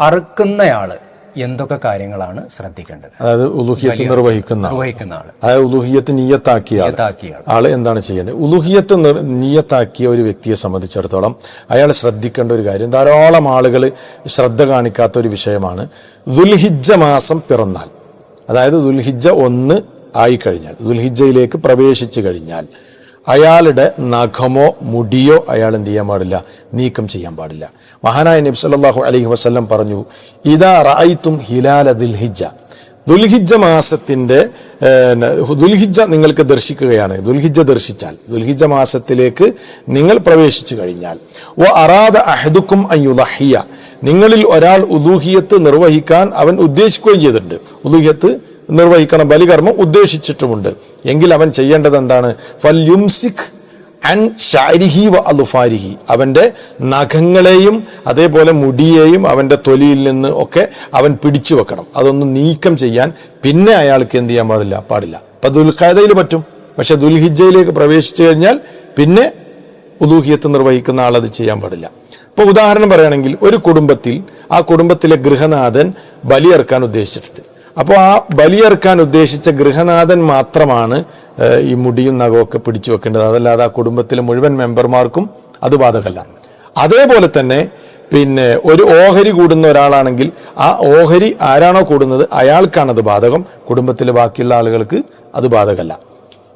അറുക്കുന്നയാൾ എന്തൊക്കെ കാര്യങ്ങളാണ് ശ്രദ്ധിക്കേണ്ടത്? അതായത് ഉലുഹിയത്ത് നിർവഹിക്കുന്ന. നിർവഹിക്കുന്ന ആൾ അതായത് ഉലുഹിയത്ത് നീയത്താക്കിയ ആൾ എന്താണ് ചെയ്യേണ്ടത്? ഉലുഹിയത്ത് നിയത്താക്കിയ നീയത്താക്കിയ ഒരു വ്യക്തിയെ സംബന്ധിച്ചിടത്തോളം അയാൾ ശ്രദ്ധിക്കേണ്ട ഒരു കാര്യം ധാരാളം ആളുകൾ ശ്രദ്ധ കാണിക്കാത്ത ഒരു വിഷയമാണ് ദുൽഹിജ്ജ മാസം പിറന്നാൽ. അതായത് ദുൽഹിജ്ജ ഒന്ന് ആയിക്കഴിഞ്ഞാൽ ദുൽഹിജ്ജയിലേക്ക് പ്രവേശിച്ചു കഴിഞ്ഞാൽ അയാളുടെ നഖമോ മുടിയോ അയാൾ എന്ത് ചെയ്യാൻ പാടില്ല? നീക്കം ചെയ്യാൻ പാടില്ല. മഹാനായ നബി സല്ലല്ലാഹു അലൈഹി വസല്ലം പറഞ്ഞു ഇതാ റഅയ്തും ഹിലാല ദുൽഹിജ ദുൽഹിജ്ജ മാസത്തിന്റെ ദുൽഹിജ നിങ്ങൾക്ക് ദർശിക്കുകയാണ്. ദുൽഹിജ്ജ ദർശിച്ചാൽ ദുൽഹിജ്ജ മാസത്തിലേക്ക് നിങ്ങൾ പ്രവേശിച്ചു കഴിഞ്ഞാൽ ഓ അറാദ അഹദുക്കും അയ്യുദഹിയ നിങ്ങളിൽ ഒരാൾ ഉദൂഹിയത്ത് നിർവഹിക്കാൻ അവൻ ഉദ്ദേശിക്കുകയും ചെയ്തിട്ടുണ്ട്. ഉദൂഹിയത്ത് നിർവഹിക്കണം ബലികർമ്മം ഉദ്ദേശിച്ചിട്ടുമുണ്ട്. എങ്കിൽ അവൻ ചെയ്യേണ്ടത് എന്താണ്? ഫൽ യുംസിഖ് അൻ വ അലുഫാരിഹി അവന്റെ നഖങ്ങളെയും അതേപോലെ മുടിയെയും അവന്റെ തൊലിയിൽ നിന്ന് ഒക്കെ അവൻ പിടിച്ചു വെക്കണം. അതൊന്നും നീക്കം ചെയ്യാൻ പിന്നെ അയാൾക്ക് എന്ത് ചെയ്യാൻ പാടില്ല? പാടില്ല. അപ്പം ദുൽഖാദയിൽ പറ്റും. പക്ഷെ ദുൽഹിജയിലേക്ക് പ്രവേശിച്ചു കഴിഞ്ഞാൽ പിന്നെ ഉദൂഹിയത്ത് നിർവഹിക്കുന്ന ആൾ അത് ചെയ്യാൻ പാടില്ല. ഇപ്പോൾ ഉദാഹരണം പറയുകയാണെങ്കിൽ ഒരു കുടുംബത്തിൽ ആ കുടുംബത്തിലെ ഗൃഹനാഥൻ ബലിയർക്കാൻ ഉദ്ദേശിച്ചിട്ടുണ്ട്. അപ്പോൾ ആ ബലിയർക്കാൻ ഉദ്ദേശിച്ച ഗൃഹനാഥൻ മാത്രമാണ് ഈ മുടിയും നഖമൊക്കെ പിടിച്ചു വെക്കേണ്ടത്. അതല്ലാതെ ആ കുടുംബത്തിലെ മുഴുവൻ മെമ്പർമാർക്കും അത് ബാധകമല്ല. അതേപോലെ തന്നെ പിന്നെ ഒരു ഓഹരി കൂടുന്ന ഒരാളാണെങ്കിൽ ആ ഓഹരി ആരാണോ കൂടുന്നത് അയാൾക്കാണ് അത് ബാധകം. കുടുംബത്തിലെ ബാക്കിയുള്ള ആളുകൾക്ക് അത് ബാധകമല്ല.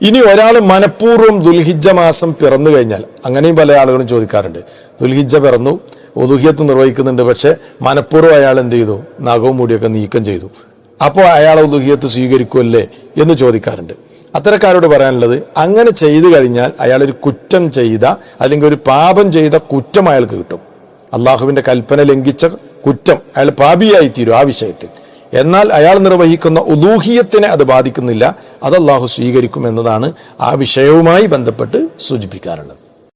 ഇനി ഒരാൾ മനഃപൂർവം ദുൽഹിജ മാസം പിറന്നു കഴിഞ്ഞാൽ അങ്ങനെയും പല ആളുകളും ചോദിക്കാറുണ്ട്. ദുൽഹിജ പിറന്നു ഒതുഹിയത്ത് നിർവഹിക്കുന്നുണ്ട് പക്ഷെ മനഃപൂർവം അയാൾ എന്ത് ചെയ്തു? നഖവും മുടിയൊക്കെ നീക്കം ചെയ്തു. അപ്പോൾ അയാൾ ഉദുഹിയത്ത് സ്വീകരിക്കുമല്ലേ എന്ന് ചോദിക്കാറുണ്ട്. അത്തരക്കാരോട് പറയാനുള്ളത് അങ്ങനെ ചെയ്തു കഴിഞ്ഞാൽ അയാൾ ഒരു കുറ്റം ചെയ്ത അല്ലെങ്കിൽ ഒരു പാപം ചെയ്ത കുറ്റം അയാൾക്ക് കിട്ടും. അള്ളാഹുവിന്റെ കൽപ്പന ലംഘിച്ച കുറ്റം അയാൾ പാപിയായി തീരും ആ വിഷയത്തിൽ. എന്നാൽ അയാൾ നിർവഹിക്കുന്ന ഉദൂഹിയത്തിനെ അത് ബാധിക്കുന്നില്ല അത് അള്ളാഹു സ്വീകരിക്കും എന്നതാണ് ആ വിഷയവുമായി ബന്ധപ്പെട്ട് സൂചിപ്പിക്കാറുള്ളത്.